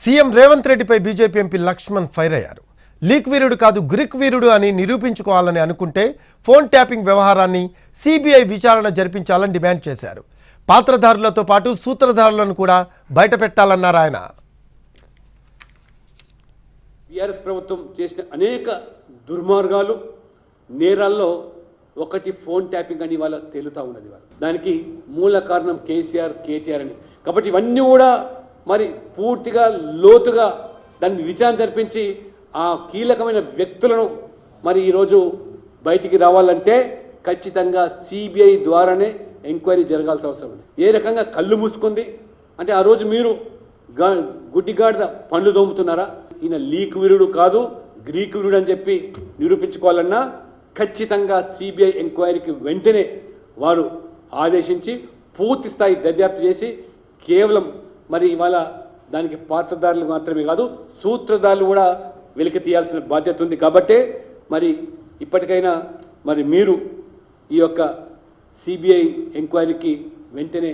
CM Revanth రెడ్డిపై BJP MP Laxman fire అయ్యారు. Leak వీరుడు కాదు గ్రిక్ వీరుడు అని నిరూపించుకోవాలని అనుకుంటే ఫోన్ ట్యాపింగ్ వ్యవహారాన్ని సిబిఐ విచారణ జరిపించాలని డిమాండ్ చేశారు. పాత్రధారులతో పాటు సూత్రధారులను కూడా బయటపెట్టాలన్నారు ఆయన. టీఆర్ఎస్ ప్రభుత్వం చేసిన అనేక దుర్మార్గాలు నేరాల్లో ఒకటి ఫోన్ ట్యాపింగ్ అని వాళ్ళ తేలుతా ఉన్నది వాళ్ళు. దానికి మూల కారణం కేసీఆర్ కేటీఆర్ అని. కాబట్టి ఇవన్నీ కూడా మరి పూర్తిగా లోతుగా దాన్ని విచారణ జరిపించి ఆ కీలకమైన వ్యక్తులను మరి ఈరోజు బయటికి రావాలంటే ఖచ్చితంగా సిబిఐ ద్వారానే ఎంక్వైరీ జరగాల్సిన అవసరం ఉంది. ఏ రకంగా కళ్ళు మూసుకుంది? అంటే ఆ రోజు మీరు గా గుడ్డిగాడిద పండ్లు దోముతున్నారా ఈయన లీక్ వీరుడు కాదు గ్రీక్ వీరుడు అని చెప్పి నిరూపించుకోవాలన్నా ఖచ్చితంగా సిబిఐ ఎంక్వైరీకి వెంటనే వారు ఆదేశించి పూర్తి స్థాయి దర్యాప్తు చేసి కేవలం మరి ఇవాళ దానికి పాత్రదారులు మాత్రమే కాదు సూత్రధారులు కూడా వెలికి తీయాల్సిన బాధ్యత ఉంది కాబట్టే మరి ఇప్పటికైనా మరి మీరు ఈ యొక్క సిబిఐ ఎంక్వైరీకి వెంటనే